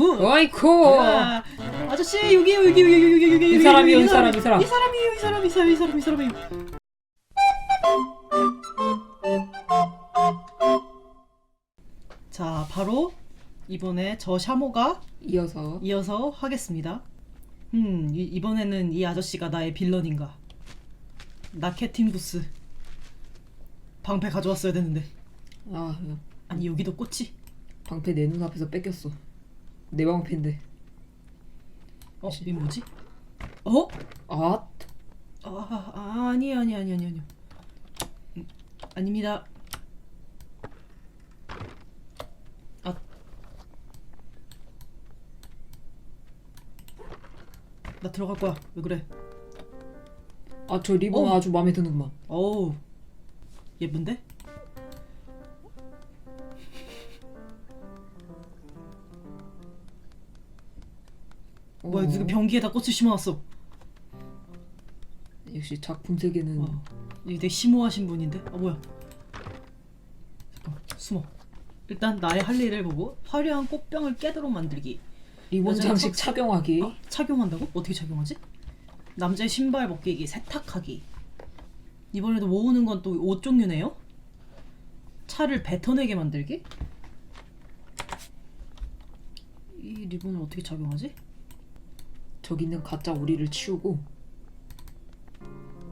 어이쿠 야, 아저씨 여기 여기 여기 여기 여기 여기 이 사람이요, 이 사람, 이 사람. 이 사람이에요 이 사람 이 사람 이 사람 이 사람이에요. 자 바로 이번에 저 샤모가 이어서. 이어서 하겠습니다. 음 이, 이번에는 이 아저씨가 나의 빌런인가? 나 캐팅부스. 방패 가져왔어야 되는데. 아 아니 여기도 꽃이. 방패 내 눈앞에서 뺏겼어 내 방패인데 어 이게 뭐지? 어? 아 아, 아 아니 아니 아니 아니 아니 음, 아닙니다. 아. 나 들어갈 거야. 왜 그래? 아 저 리본 어. 아주 마음에 드는구만 어우. 예쁜데? 뭐야, 어. 누가 변기에다 꽃을 심어놨어. 역시 작품 세계는 어. 이게 되게 심오하신 분인데? 아 뭐야? 잠깐 숨어. 일단 나의 할 일을 보고 화려한 꽃병을 깨도록 만들기. 리본 여자 장식 석- 착용하기 어? 착용한다고? 어떻게 착용하지? 남자의 신발 벗기기, 세탁하기. 이번에도 모으는 건 또 옷 종류네요? 차를 뱉어내게 만들기? 이 리본을 어떻게 착용하지? 저기 있는 가짜 오리를 치우고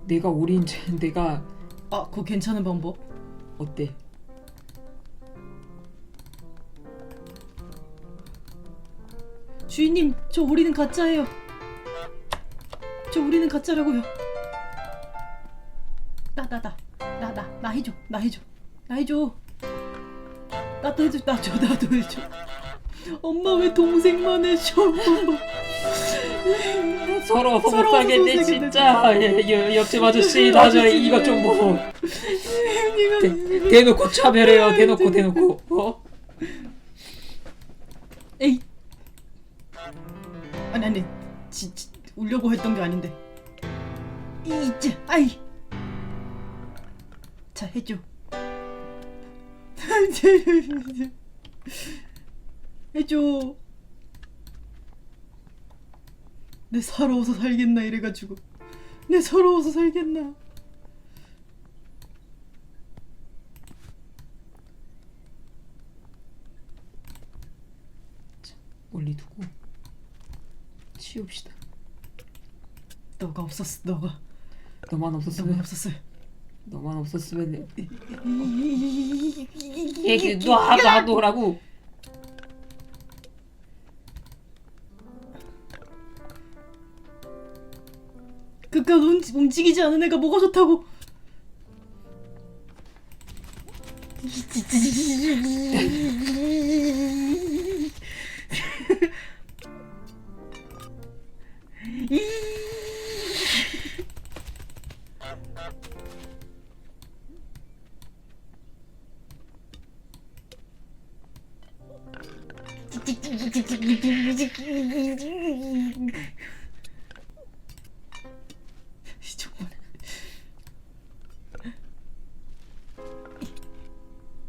내가 오리인지 내가 아, 그거 괜찮은 방법. 어때? 주인님, 저 오리는 가짜예요. 저 오리는 가짜라고요. 나, 나, 나, 나, 나, 나 해줘, 나 해줘, 나 해줘. 나도 해줘, 나줘, 나도 해줘. 엄마 왜 동생만 해줘? 서러워서 못 서러워서 못 진짜 예, 여- 옆집 아저씨 나저 이것 좀뭐 대놓고 차별해요 대놓고 대놓고 어? 에이. 아니 아니, 지, 지, 울려고 했던 게 아닌데. 이제, 아이. 자 해줘. 해줘. 내 서러워서 살겠나 이래가지고. 내 서러워서 살겠나. 멀리 두고 치웁시다 너가 없었어, 너가. 너만 없었으면 없었어요. 너만 없었으면 얘기 놔 놔둬라고 그깟 움직- 움직이지 않은 애가 뭐가 좋다고?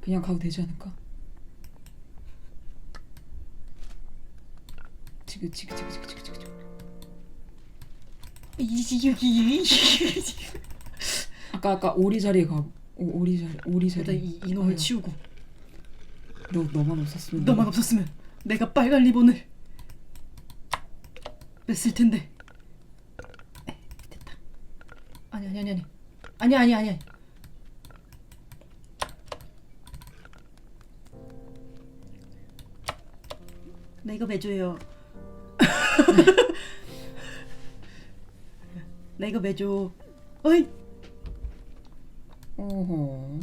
그냥 가도 되지 않을까? 지그 지그 지그 지그 지그 지그 아까 아까 오리 자리에 가 오, 오리 자리 오리 자리. 이, 이놈을 아유, 치우고. 너 너만 없었으면 너만 없었으면 내가 빨간 리본을 뺐을 텐데. 에, 됐다. 아니 아니 아니 아니. 아니 아니 아니 아니 이거 매줘요. 나 이거 매줘. 어이. 어허.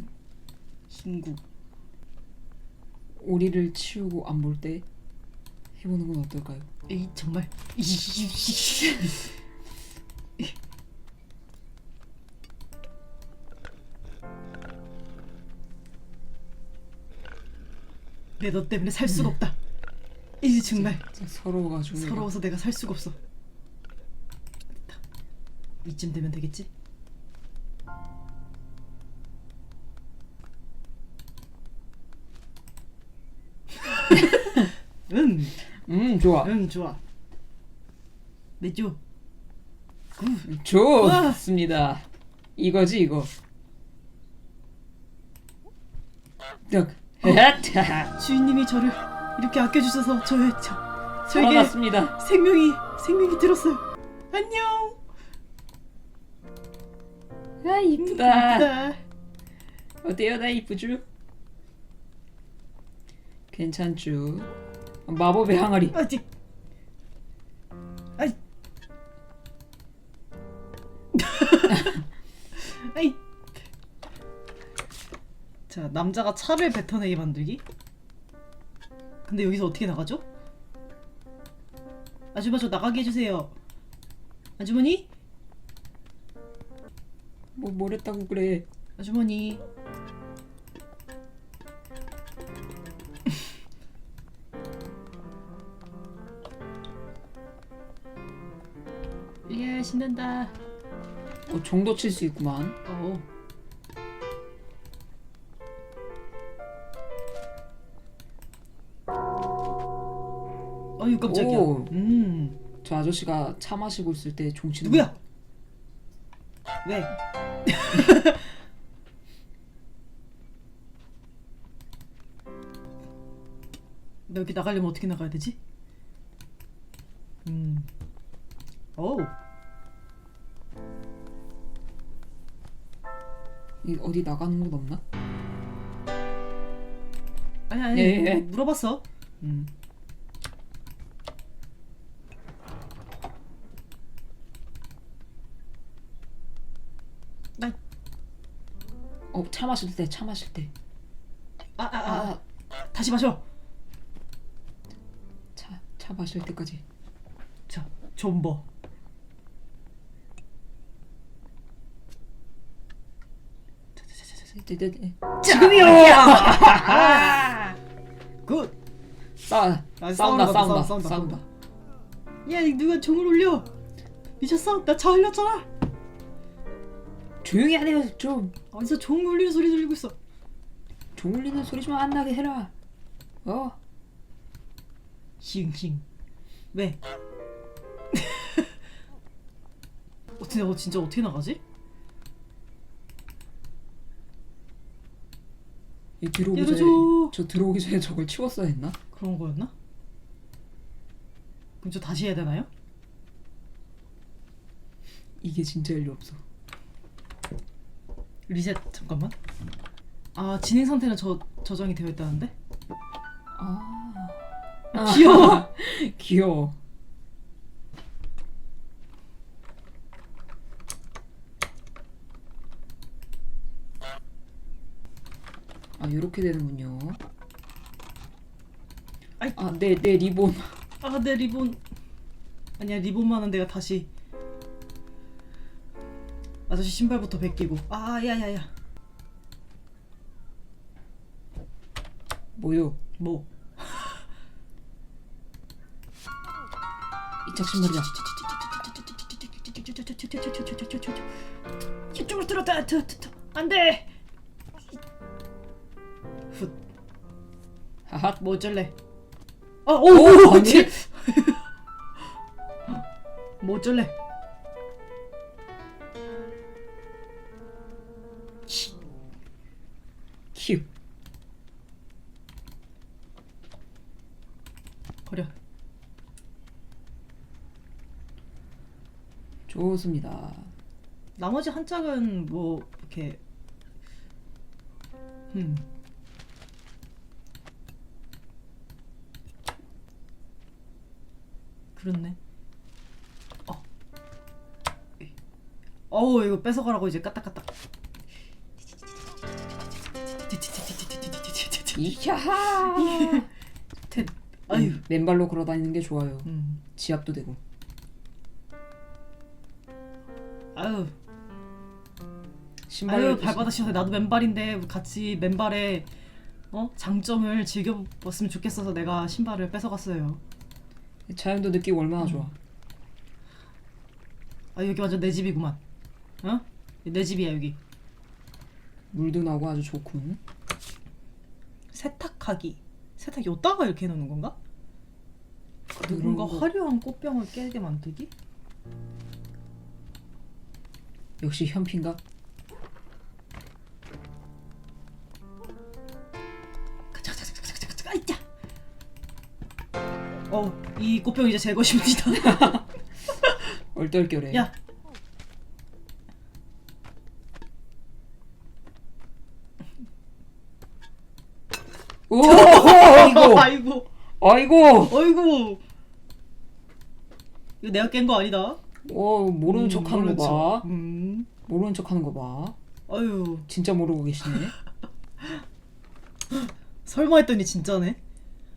신구. 오리를 치우고 안 볼 때 해보는 건 어떨까요? 에이 정말. 내 너 때문에 살 수가 없다 이 정말 서러워가지고. 서러워서 내가 살 수가 없어 됐다. 이쯤 되면 되겠지? 응 음 좋아. 응 좋아. 매주. 좋습니다. 이거지 이거. 딱. 헤타. 주인님이 저를 이렇게 아껴주셔서 저의 저 저에게 살아났습니다. 생명이 생명이 들었어요. 안녕. 아 이쁘다. 네. 어때요? 나 이쁘죠? 괜찮죠? 마법의 항아리. 아직. 아이. 아이. 자 남자가 차를 뱉어내게 만들기. 근데 여기서 어떻게 나가죠? 아줌마 저 나가게 해주세요. 아주머니? 뭐 뭐랬다고 그래? 아주머니. 예 신난다. 어, 정도 칠 수 있구만. 어. 어유 깜짝이야. 오. 음. 저 아저씨가 차 마시고 있을 때 종치는 누구야? 왜? 나 여기 나가려면 어떻게 나가야 되지? 음. 오. 이 어디 나가는 곳 없나? 아니 아니 예, 예. 물어봤어. 음. 어, 차 마실 때, 차 마실 때. 아, 아, 아, 아, 다시 마셔. 차, 차 마실 때까지. 자, 존버. 네, 네, 네. 지금이요. 아! 굿. 싸, 아, 싸운다, 싸운다, 싸운다, 싸운다, 싸운다. 야, 이 누가 종을 올려? 미쳤어? 나 차 흘렸잖아. 조용히 하네요, 좀. 어디서 종 울리는 소리 들리고 있어? 종 울리는 소리 좀 안 나게 해라. 어? 싱싱. 왜? 어떻게 어 진짜 어떻게 나가지? 이 들어오기 열어줘. 전에 저 들어오기 전에 저걸 치웠어야 했나? 그런 거였나? 그럼 저 다시 해야 되나요? 이게 진짜 일 리 없어. 리셋 잠깐만. 아 진행 상태는 저 저장이 되어 있다는데? 아, 아, 귀여워. 귀여워. 아 이렇게 되는군요. 아이. 아, 내내 리본. 아 내 리본 아니야 리본만은 내가 다시 아저씨 신발부터 벗기고 아 야야야 뭐요? 뭐 이짝 신발이다. 이쪽으로 들었다 안돼 하하. 뭐 어쩔래 오, 아오 아니? 뭐 어쩔래 좋습니다. 나머지 한 짝은 뭐 이렇게 음 그렇네 어 어우 이거 뺏어가라고 이제 까딱까딱. 태 아유 음, 맨발로 걸어 다니는 게 좋아요. 음 지압도 되고. 아유 신발 아유 발바닥 씌워서 나도 맨발인데 같이 맨발의 어 장점을 즐겨봤으면 좋겠어서 내가 신발을 뺏어갔어요 자연도 느끼고 얼마나 좋아. 아 여기 완전 내 집이구만 어? 내 집이야 여기 물도 나고 아주 좋군. 세탁하기 세탁 여기다가 이렇게 해놓는 건가? 그런 누군가 거 화려한 꽃병을 깨게 만들기? 역시 가자 가자 이자 어이 꽃병 이제 제 것입니다. 얼떨결에. 야. 오! 아이고. 아이고. 아이고. 아이고. 이거 내가 깬 거 아니다 오 모르는 음, 척 하는 모르는 거 봐 척. 음. 모르는 척 하는 거 봐 아유 진짜 모르고 계시네 설마 했더니 진짜네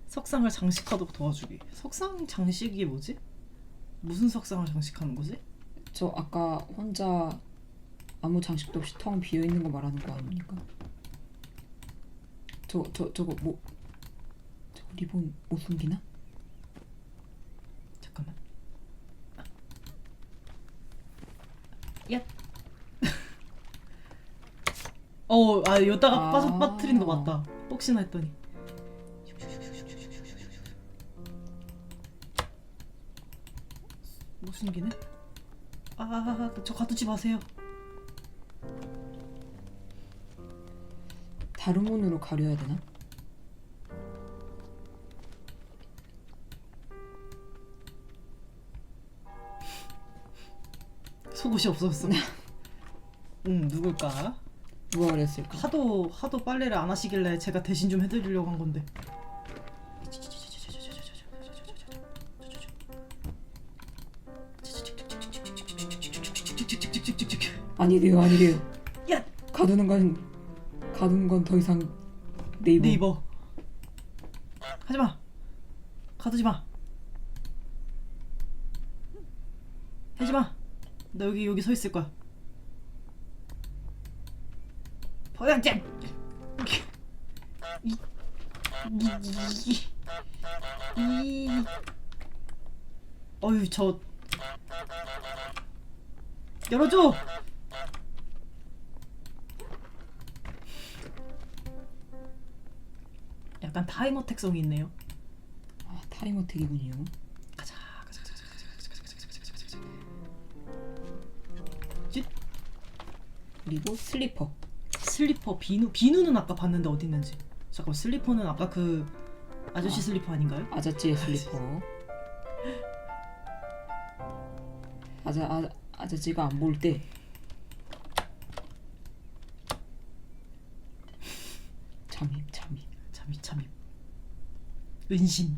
석상을 장식하도록 도와주기 석상 장식이 뭐지? 무슨 석상을 장식하는 거지? 저 아까 혼자 아무 장식도 없이 텅 비어 있는 거 말하는 거 아닙니까? 저 저 저거 뭐 저거 리본 못 숨기나? 잠깐만 야 어, 아, 여기다가 아. 빠져 빠트린 거 맞다. 혹시나 했더니. 못 숨기네? 아, 저 가두지 마세요. 다른 문으로 가려야 되나? 속옷이 없어졌어. 음, 누굴까? 누가 그랬을까? 하도 하도 빨래를 안 하시길래 제가 대신 좀 해드리려고 한 건데. 아니래요 아니래요 야, 가두는 건 가두는 건 더 이상 네이버 네이버. 하지 마. 가두지 마. 하지 마. 너 여기 여기 서 있을 거야. 버야지. 이, 이, 이, 이. 어휴 저 열어줘. 약간 타이머 특성이 있네요. 아, 타이머 택이군요 그리고 슬리퍼. 슬리퍼 비누 비누는 아까 봤는데 어디 있는지. 잠깐 슬리퍼는 아까 그 아저씨 아. 슬리퍼 아닌가요? 아자찌의 슬리퍼. 아자 아, 아자찌가 안 볼 때. 잠입 잠입. 잠이 잠이 은신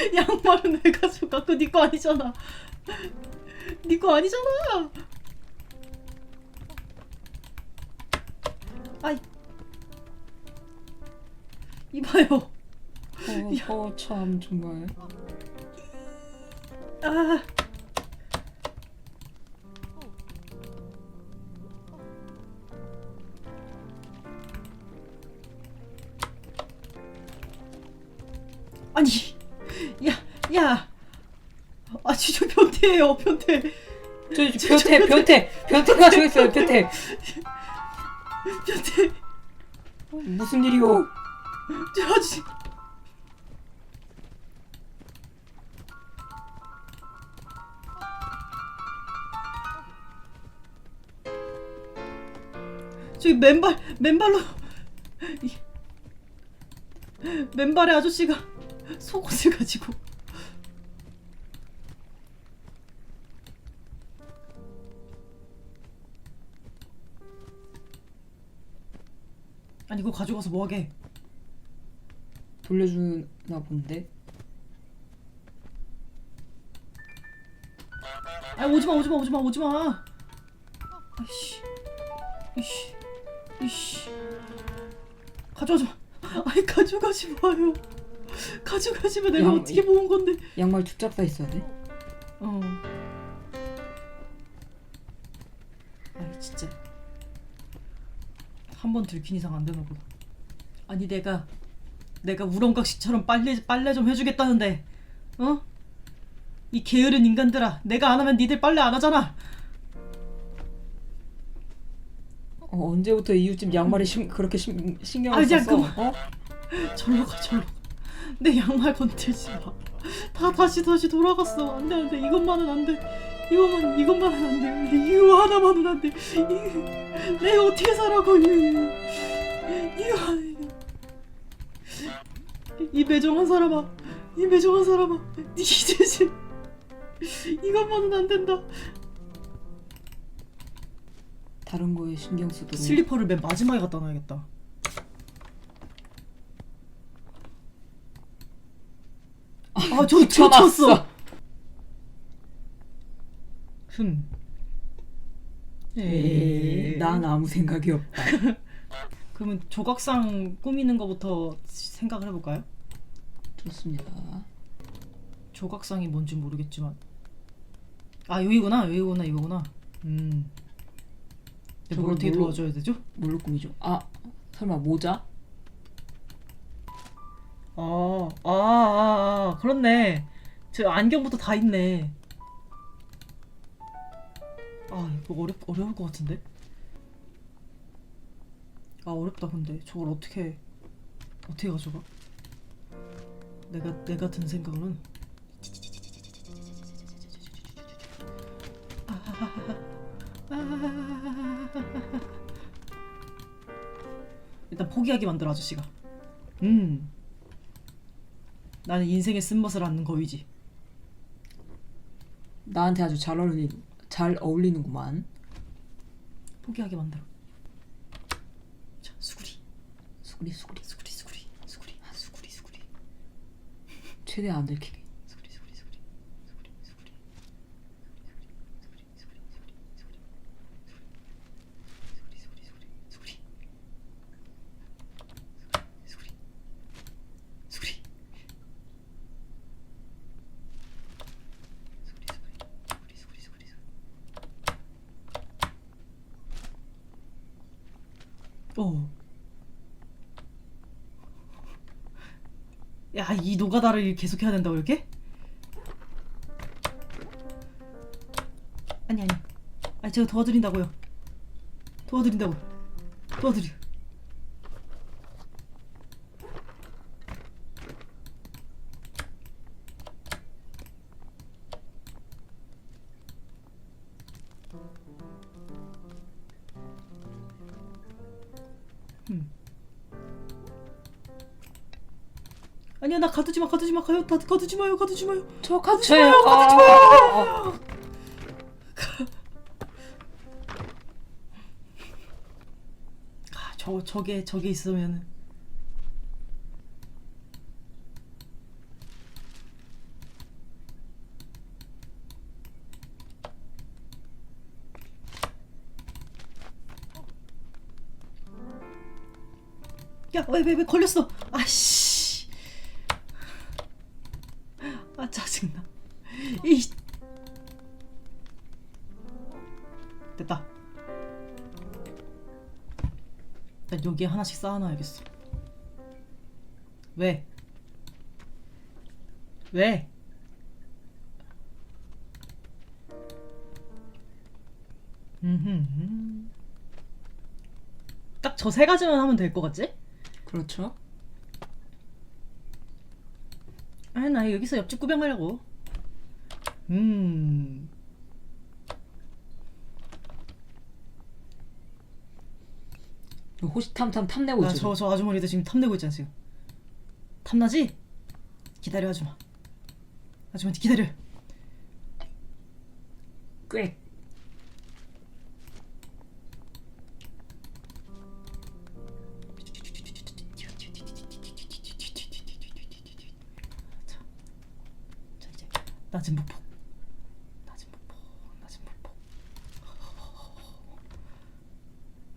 양말은 왜 가져가? 그거 니거 아니잖아. 니거 아니잖아. 아이. 이봐요. 어참 정말 아. 변태예요, 변태, 저 저, 변태 변태 변태가 저기 있어요 변태. 변태. 무슨 일이오 저 아저씨. 저기 맨발 맨발로. 이- 맨발에 아저씨가 속옷을 가지고 아니 그거 가져가서 뭐하게 돌려주나 본데 아 오지마 오지마 오지마 오지마 아이씨 이씨 이씨 가져가지 마. 아니 가져가지 마요. 가져가지 마. 내가 양- 어떻게 모은 건데? 양말 두짝 다 있어야 돼. 어. 한 번 들킨 이상 안 되나 보다. 아니 내가 내가 우렁각시처럼 빨래 빨래 좀 해주겠다는데, 어? 이 게으른 인간들아, 내가 안 하면 니들 빨래 안 하잖아. 어, 언제부터 이웃집 양말에 심, 그렇게 심, 신경을 아니야, 썼어? 그만. 어? 절로 가 절로. 가. 내 양말 건들지 마. 다 다시 다시 돌아갔어. 안돼 안돼 이것만은 안돼. 이것만 이것만은 안돼. 이거 하나만은 안돼. 이- 내가 어떻게 살아고 이- 이거 이 매정한 사람아, 이 매정한 사람아, 네 이제지 이것만은 안 된다. 다른 거에 신경 쓰도록. 슬리퍼를 맨 마지막에 갖다 놔야겠다. 아, 저 붙여놨어. 쳤어. 흠. 에이, 에. 난 아무 생각이 없다. 그러면 조각상 꾸미는 거부터 생각을 해볼까요? 좋습니다. 조각상이 뭔지 모르겠지만. 아 여기구나, 여기구나, 이거구나. 음. 근데 뭘 저걸 어떻게 뭘로- 도와줘야 되죠? 뭘로 꾸미죠? 아, 설마 모자? 아, 아, 아, 아, 그렇네. 저 안경부터 다 있네. 아, 이거 어렵, 어려울 것 같은데? 아, 어렵다, 근데. 저걸 어떻게, 어떻게 가져가? 내가, 내가 든 생각은. 일단 포기하게 만들어, 아저씨가. 음. 나는 인생의 쓴맛을 아는 거위지. 나한테 아주 잘 어울리, 잘 어울리는구만. 포기하게 만들어. 자, 수구리, 수구리, 수구리. 수구리, 수구리, 수구리, 아, 수구리, 수구리, 최대한 안 들키게. 야, 이 노가다를 계속 해야 된다고 이렇게? 아니 아니. 아니 제가 도와드린다고요. 도와드린다고. 도와드려. 음. 아니야 나 가두지 마 가두지 마 가요. 다 가두지 마요 가두지 마요. 저 가두지. 마요 가두지 마요. 아, 아, 저 저게 저게 있으면은. 야 왜 왜 왜 걸렸어? 아씨 아 짜증나 이 됐다 일단 여기에 하나씩 쌓아놔야겠어. 왜? 왜? 딱저 세 가지만 하면 될 것 같지? 그렇죠. 아니 나 여기서 옆집 구경하려고. 음. 호시탐탐 탐내고 있죠. 나저 저 아주머니도 지금 탐내고 있잖아 지금. 탐나지? 기다려 아줌마. 아줌마 기다려. 꽤.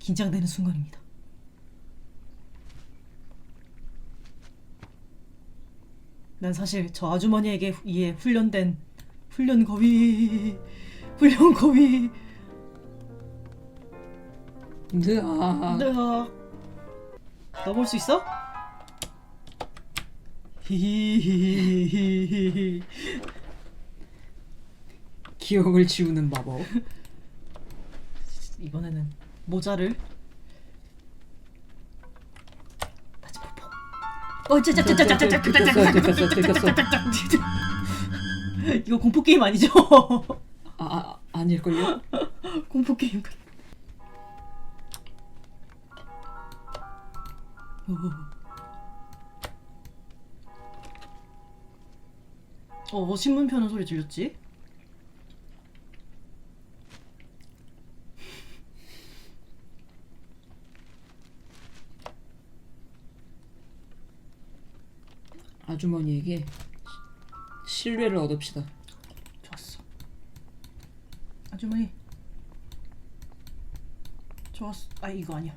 긴장되는 순간입니다. 난 사실 저 아주머니에게 이에 훈련된 훈련 거위 훈련 거위 으아 내가 넘어올 수 있어? 기억을 지우는 마법 이번에는 모자를 마지 어 짜짜짜짜짜짜짜짜짜 들켰어 들켰어 들켰어 이거 공포 게임 아니죠? 아, 아 아닐걸요? 공포 게임 같. 어, 어 신문 펴는 소리 들렸지? 아주머니에게 신뢰를 얻읍시다 좋았어. 아주머니. 좋았어. 아 이거 아니야.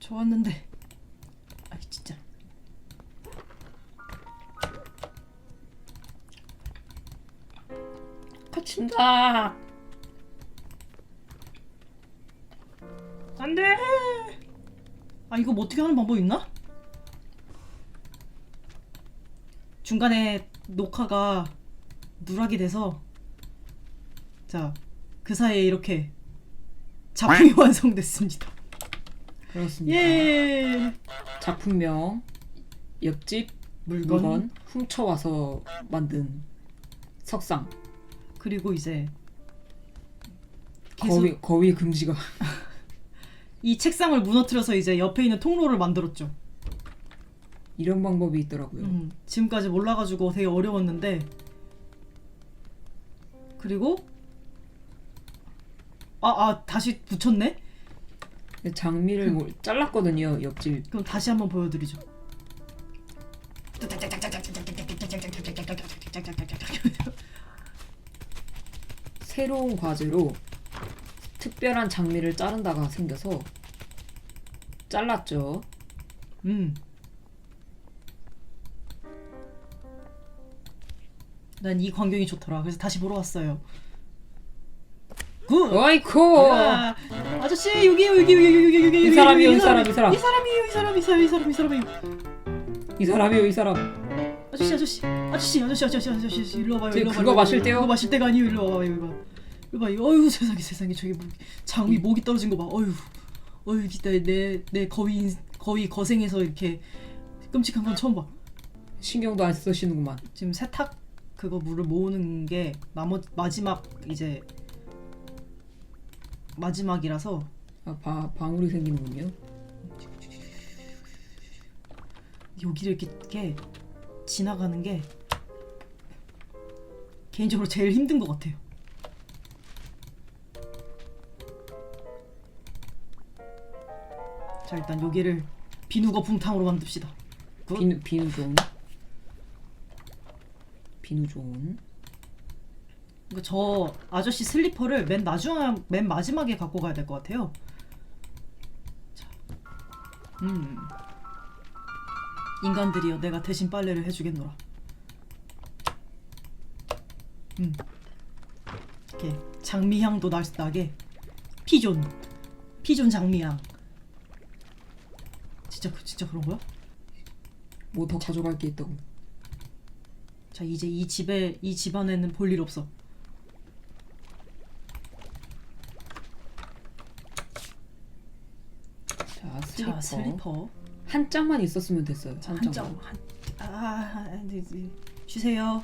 좋았는데. 아 진짜. 갇힌다 안돼. 아 이거 뭐 어떻게 하는 방법 있나? 중간에 녹화가 누락이 돼서 자 그 사이에 이렇게 작품이 완성됐습니다. 그렇습니다 예. 작품명 옆집 물건, 물건 훔쳐와서 만든 석상 그리고 이제 계속 거위 거위 금지가 이 책상을 무너뜨려서 이제 옆에 있는 통로를 만들었죠. 이런 방법이 있더라고요. 음, 지금까지 몰라가지고 되게 어려웠는데 그리고 아, 아 다시 붙였네? 장미를 뭐 잘랐거든요 옆집 그럼 다시 한번 보여드리죠. 새로운 과제로 특별한 장미를 자른다가 생겨서 잘랐죠. 음. 난 이 광경이 좋더라. 그래서 다시 보러 왔어요. 굿. 어이코 아, 아저씨 여기 여기 여기 여기 여기 여기 이 사람이요, 여기, 이 사람, 이 사람. 이 사람이요 이 사람 이 사람 이 사람 이 사람이요 이 사람이요 이 사람 아저씨 아저씨 아저씨 아저씨 아저씨 아저씨 아저씨 일로 와봐요 일로 그거 와봐요 마실 때요? 그거 마실 때가 아니에요 일로 와봐요 이거 봐 이거 봐 이거 어휴 세상에 세상에 저기 뭐, 장미 목이 떨어진 거 봐 어휴 어휴 진짜 내내 거위 거위 거생해서 이렇게 끔찍한 건 처음 봐 신경도 안 쓰시는구만. 지금 세탁 그거 물을 모으는 게 나머 마지막 이제 마지막이라서 아, 바, 방울이 생기는군요. 여기를 이렇게, 이렇게 지나가는 게 개인적으로 제일 힘든 것 같아요. 자 일단 여기를 비누거 붕탕으로 만듭시다. 굿. 비누 비누 좀 비누 좀 그러니까 저 아저씨 슬리퍼를 맨 나중 맨 마지막에 갖고 가야 될 것 같아요. 자, 음, 인간들이여, 내가 대신 빨래를 해주겠노라. 음, 이렇게 장미향도 날 나게 피존, 피존 장미향. 진짜 그- 진짜 그런 거야? 뭐 더 가져갈 게 있다고. 자 이제 이 집에 이 집안에는 볼 일 없어. 자 슬리퍼, 자 슬리퍼. 한 짝만 있었으면 됐어요. 한, 한 짝만. 장, 한, 아, 아, 네, 네. 쉬세요.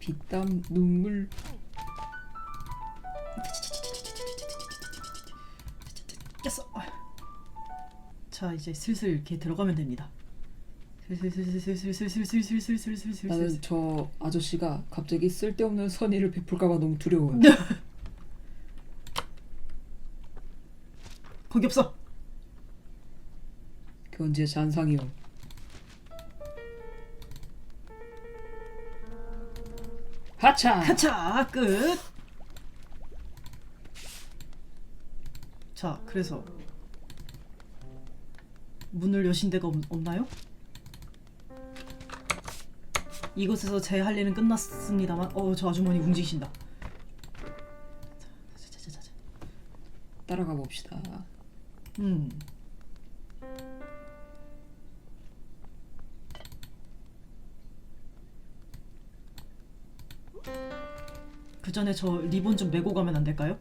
빗땀 눈물 깼어. 자, 이제 슬슬 이렇게 들어가면 됩니다. 슬슬슬슬슬슬슬슬슬슬슬슬슬슬슬슬. 나는 저 아저씨가 갑자기 쓸데없는 선의를 베풀까봐 너무 두려워요. 거기 없어. 그건 제 잔상이요. 하차. 가차 끝. 자, 그래서 문을 여신 데가 없, 없나요? 이곳에서 제 할 일은 끝났습니다만 어 저 아주머니 움직이신다 자, 자, 자, 자, 자. 따라가 봅시다. 음. 그 전에 저 리본 좀 메고 가면 안 될까요?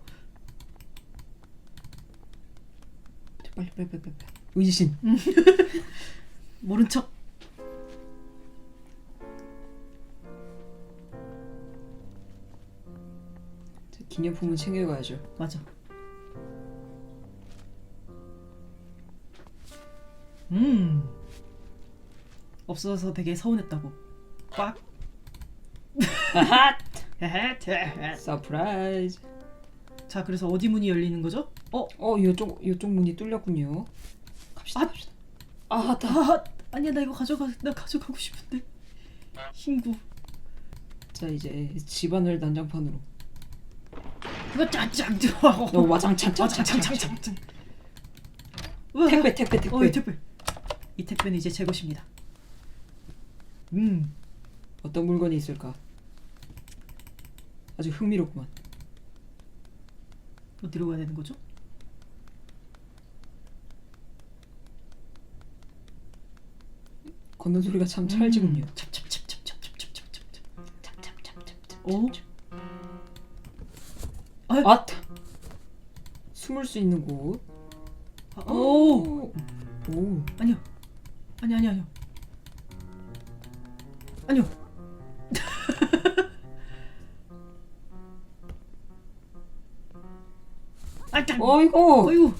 빨리 빨리 빨리 빨리. 의신. 모른 척. 기념품은 챙겨가야죠. 맞아. 음. 없어서 되게 서운했다고. 꽉. 서프라이즈. 자, 그래서 어디 문이 열리는 거죠? 어, 어, 이쪽 이쪽 문이 뚫렸군요. 갑시다. 아. 갑시다. 아, 다. 아, 아니야, 나 이거 가져가, 나 가져가고 싶은데. 흰구. 자, 이제 집안을 난장판으로. 그거 짱짱 들어. 너 와장창 짱짱짱짱짱. 택배 택배 택배. 어, 이 택배. 이 택배는 이제 제 것입니다. 음. 어떤 물건이 있을까? 아주 흥미롭구만. 어디로 가야 되는 거죠? 걷는 소리가 참 찰지군요. 음. 찹찹찹찹찹찹찹찹찹. 찹찹찹찹찹. 오. 아! 숨을 수 있는 곳. 아, 오. 오. 아니요. 아니 아니 아니요. 아니요. 아, 짠. 어이구. 어이구.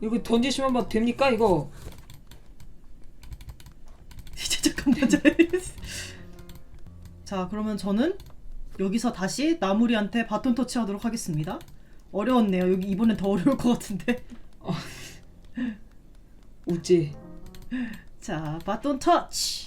이거 던지시면 막 됩니까 이거? 진짜 잠깐만. 자, 그러면 저는 여기서 다시 나무리한테 바톤 터치하도록 하겠습니다. 어려웠네요. 여기 이번엔 더 어려울 것 같은데. 우찌. 자, 바톤 터치.